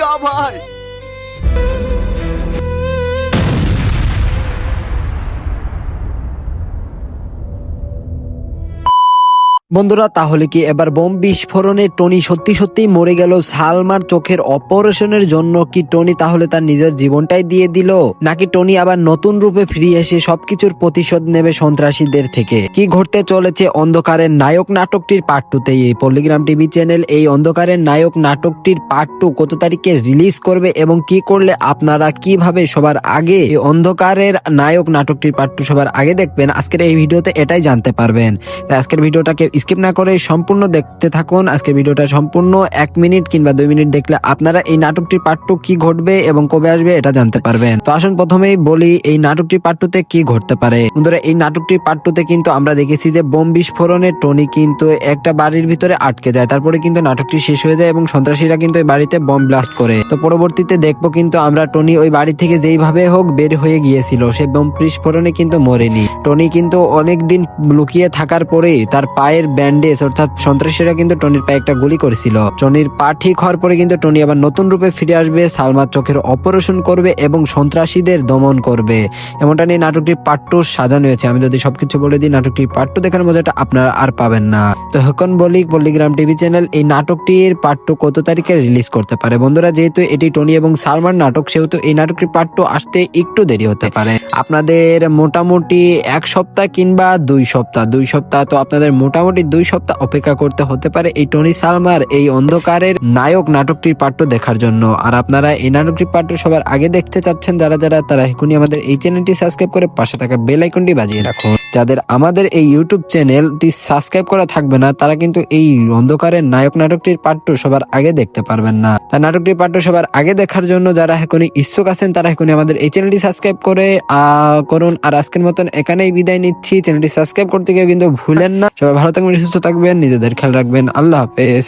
যা ভাই বন্ধুরা, তাহলে কি এবার বোম বিস্ফোরণে টনি সত্যি সত্যি মরে গেল? সালমার চোখের অপারেশনের জন্য কি টনি তাহলে তার নিজের জীবনটাই দিয়ে দিল? নাকি টনি আবার নতুন রূপে ফিরে এসে সবকিছুর প্রতিশোধ নেবে সন্ত্রাসীদের থেকে? কি ঘটতে চলেছে অন্ধকারের নায়ক নাটকটির পার্ট টুতে এই পল্লিগ্রাম টিভি চ্যানেল এই অন্ধকারের নায়ক নাটকটির পার্ট টু কত তারিখে রিলিজ করবে এবং কি করলে আপনারা কীভাবে সবার আগে এই অন্ধকারের নায়ক নাটকটির পার্ট টু সবার আগে দেখবেন? আজকের এই ভিডিওতে এটাই জানতে পারবেন। আজকের ভিডিওটাকে স্কিপ না করে সম্পূর্ণ দেখতে থাকুন। আজকে ভিডিওটা সম্পূর্ণ এক মিনিট কিংবা দুই মিনিট দেখলে আপনারা এই নাটকটির পার্ট কি ঘটবে এবং কবে আসবে এটা জানতে পারবেন। তো আসুন প্রথমেই বলি এই নাটকটির পার্ট কি ঘটতে পারে। বন্ধুরা, এই নাটকটির পার্ট কিন্তু আমরা দেখেছি যে বোম বিস্ফোরণে টনি কিন্তু একটা বাড়ির ভিতরে আটকে যায়। তারপরে কিন্তু নাটকটি শেষ হয়ে যায় এবং সন্ত্রাসীরা কিন্তু ওই বাড়িতে বম ব্লাস্ট করে। তো পরবর্তীতে দেখব কিন্তু আমরা টনি ওই বাড়ি থেকে যেইভাবে হোক বের হয়ে গিয়েছিল, সে বোম বিস্ফোরণে কিন্তু মরেনি। টনি কিন্তু অনেক দিন লুকিয়ে থাকার পরে তার পায়ের ব্যান্ডেজ, অর্থাৎ সন্ত্রাসীরা কিন্তু টনির পায়ে একটা গুলি করেছিল। টনির পা ঠিক হওয়ার পরে কিন্তু টনি আবার নতুন রূপে ফিরে আসবে সালমার চোখের অপারেশন করবে এবং সন্ত্রাসীদের দমন করবে। এমনটা নিয়ে নাটকটির টু সাজানো হয়েছে। আমি যদি সবকিছু বলে দিই, নাটকটির টু দেখার মজাটা আপনারা আর পাবেন না। তো এখন বলি, পল্লিগ্রাম টিভি চ্যানেল এই নাটকটির টু কত তারিখে রিলিজ করতে পারে? বন্ধুরা, যেহেতু এটি টনি এবং সালমান নাটক, সেহেতু এই নাটকটির টু আসতে একটু দেরি হতে পারে। আপনাদের মোটামুটি এক সপ্তাহ কিংবা দুই সপ্তাহ দুই সপ্তাহ তো আপনাদের মোটামুটি দুই সপ্তাহ অপেক্ষা করতে হতে পারে এই টনি সালমার এই অন্ধকারের নায়ক নাটকটির পাঠ্য দেখার জন্য। আর আপনারা এই নাটকটির পাঠ্য সবার আগে দেখতে চাচ্ছেন যারা যারা, তারা এখনই আমাদের এই চ্যানেলটি সাবস্ক্রাইব করে পাশে থাকা বেল আইকনটি বাজিয়ে রাখুন। যাদের আমাদের এই ইউটিউব চ্যানেলটি সাবস্ক্রাইব করা থাকবে না, তারা কিন্তু এই অন্ধকারের নায়ক নাটকটির পাঠ্য সবার আগে দেখতে পারবেন না। তাই নাটকটির পাঠ্য সবার আগে দেখার জন্য যারা এখনই ইচ্ছুক আছেন, তারা এখনই আমাদের এই চ্যানেলটি সাবস্ক্রাইব করে করুন। আর আজকের মতন এখানেই বিদায় নিচ্ছি। চ্যানেলটি সাবস্ক্রাইব করতে গিয়ে কিন্তু ভুলেন না। সবাই ভালো থাকবেন সুস্থ থাকবেন নিজেদের খেয়াল রাখবেন। আল্লাহ হাফেজ।